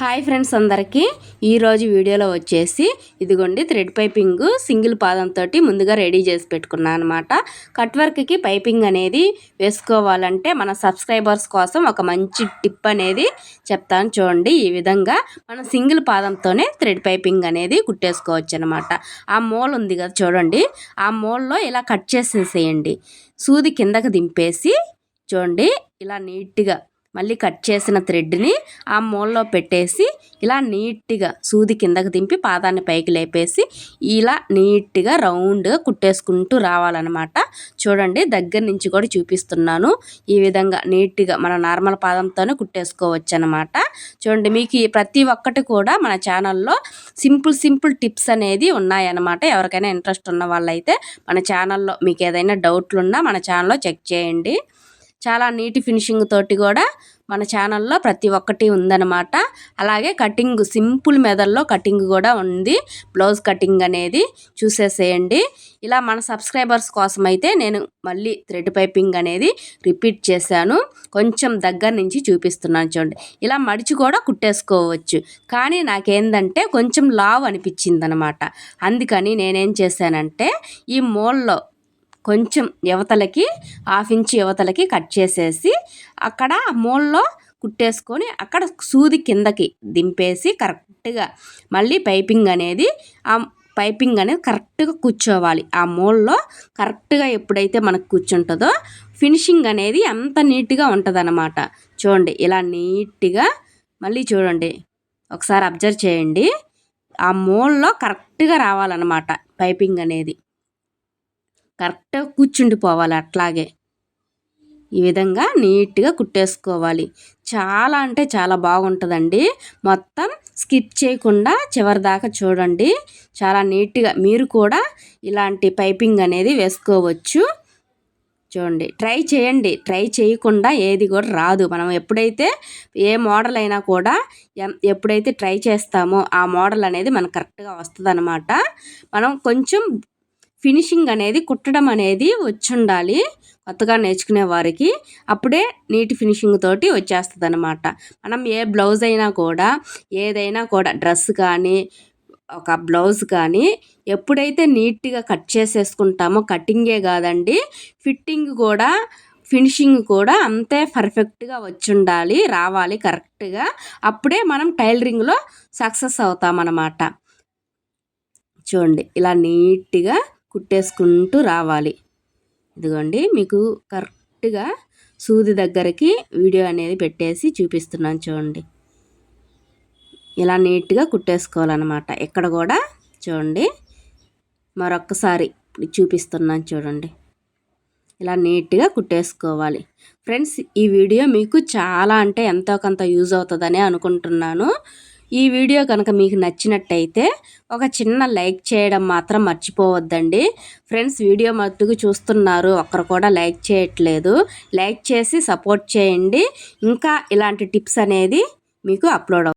Hi friends అందరికీ. ఈరోజు వీడియోలో వచ్చేసి ఇదిగోండి థ్రెడ్ పైపింగ్ సింగిల్ పాదంతో ముందుగా రెడీ చేసి పెట్టుకున్నాను అనమాట కట్ వర్క్కి పైపింగ్ అనేది వేసుకోవాలంటే మన సబ్స్క్రైబర్స్ కోసం ఒక మంచి టిప్ అనేది చెప్తాను చూడండి. ఈ విధంగా మనం సింగిల్ పాదంతోనే థ్రెడ్ పైపింగ్ అనేది కుట్టేసుకోవచ్చు అనమాట ఆ మోల్ ఉంది కదా చూడండి ఆ మోల్లో ఇలా కట్ చేసేసేయండి. సూది కిందకి దింపేసి చూడండి ఇలా నీట్గా మళ్ళీ కట్ చేసిన థ్రెడ్ని ఆ మూలలో పెట్టేసి ఇలా నీట్గా సూది కిందకి దింపి పాదాన్ని పైకి లేపేసి ఇలా నీట్గా రౌండ్గా కుట్టేసుకుంటూ రావాలన్నమాట. చూడండి దగ్గర నుంచి కూడా చూపిస్తున్నాను. ఈ విధంగా నీట్గా మన నార్మల్ పాదంతోనే కుట్టేసుకోవచ్చు అనమాట చూడండి మీకు ప్రతి ఒక్కటి కూడా మన ఛానల్లో సింపుల్ సింపుల్ టిప్స్ అనేది ఉన్నాయన్నమాట. ఎవరికైనా ఇంట్రెస్ట్ ఉన్న వాళ్ళైతే మన ఛానల్లో మీకు ఏదైనా డౌట్లు ఉన్నా మన ఛానల్లో చెక్ చేయండి. చాలా నీటి ఫినిషింగ్ తోటి కూడా మన ఛానల్లో ప్రతి ఒక్కటి ఉందన్నమాట. అలాగే కటింగ్ సింపుల్ మెదల్లో కటింగ్ కూడా ఉంది. బ్లౌజ్ కటింగ్ అనేది చూసేసేయండి. ఇలా మన సబ్స్క్రైబర్స్ కోసం అయితే నేను మళ్ళీ థ్రెడ్ పైపింగ్ అనేది రిపీట్ చేశాను. కొంచెం దగ్గర నుంచి చూపిస్తున్నాను చూడండి. ఇలా మడిచి కూడా కుట్టేసుకోవచ్చు. కానీ నాకేందంటే కొంచెం లావ్ అనిపించింది అనమాట అందుకని నేనేం చేశానంటే ఈ మోల్లో కొంచెం యువతలకి హాఫ్ ఇంచ్ యువతలకి కట్ చేసేసి అక్కడ మూలలో కుట్టేసుకొని అక్కడ సూది కిందకి దింపేసి కరెక్ట్గా మళ్ళీ పైపింగ్ అనేది ఆ పైపింగ్ అనేది కరెక్ట్గా కూర్చోవాలి. ఆ మూలలో కరెక్ట్గా ఎప్పుడైతే మనకు కూర్చుంటుందో ఫినిషింగ్ అనేది ఎంత నీట్గా ఉంటుంది చూడండి ఇలా నీట్గా మళ్ళీ చూడండి ఒకసారి అబ్జర్వ్ చేయండి. ఆ మూలలో కరెక్ట్గా రావాలన్నమాట పైపింగ్ అనేది. కరెక్ట్గా కూర్చుండిపోవాలి అట్లాగే. ఈ విధంగా నీట్గా కుట్టేసుకోవాలి. చాలా అంటే చాలా బాగుంటుందండి. మొత్తం స్కిప్ చేయకుండా చివరి దాకా చూడండి. చాలా నీట్గా మీరు కూడా ఇలాంటి పైపింగ్ అనేది వేసుకోవచ్చు. చూడండి ట్రై చేయండి. ట్రై చేయకుండా ఏది కూడా రాదు. మనం ఎప్పుడైతే ఏ మోడల్ అయినా కూడా ఎప్పుడైతే ట్రై చేస్తామో ఆ మోడల్ అనేది మనకు కరెక్ట్గా వస్తుంది మనం కొంచెం ఫినిషింగ్ అనేది కుట్టడం అనేది వచ్చుండాలి. కొత్తగా నేర్చుకునే వారికి అప్పుడే నీటి ఫినిషింగ్ తోటి వచ్చేస్తుంది అనమాట మనం ఏ బ్లౌజ్ అయినా కూడా ఏదైనా కూడా డ్రెస్ కానీ ఒక బ్లౌజ్ కానీ ఎప్పుడైతే నీట్గా కట్ చేసేసుకుంటామో కటింగే కాదండి ఫిట్టింగ్ కూడా ఫినిషింగ్ కూడా అంతే పర్ఫెక్ట్గా వచ్చి ఉండాలి రావాలి కరెక్ట్గా. అప్పుడే మనం టైలరింగ్లో సక్సెస్ అవుతామన్నమాట. చూడండి ఇలా నీట్గా కుట్టేసుకుంటూ రావాలి. ఇదిగోండి మీకు కరెక్ట్గా సూది దగ్గరికి వీడియో అనేది పెట్టేసి చూపిస్తున్నాను చూడండి. ఇలా నీట్గా కుట్టేసుకోవాలన్నమాట. ఇక్కడ కూడా చూడండి మరొక్కసారి చూపిస్తున్నాను చూడండి. ఇలా నీట్గా కుట్టేసుకోవాలి. ఫ్రెండ్స్ ఈ వీడియో మీకు చాలా అంటే ఎంతో కొంత యూజ్ అవుతుందని అనుకుంటున్నాను. ఈ వీడియో కనుక మీకు నచ్చినట్టయితే ఒక చిన్న లైక్ చేయడం మాత్రం మర్చిపోవద్దండి. ఫ్రెండ్స్ వీడియో మట్టుకు చూస్తున్నారు ఒక్కరు కూడా లైక్ చేయట్లేదు. లైక్ చేసి సపోర్ట్ చేయండి. ఇంకా ఇలాంటి టిప్స్ అనేది మీకు అప్లోడ్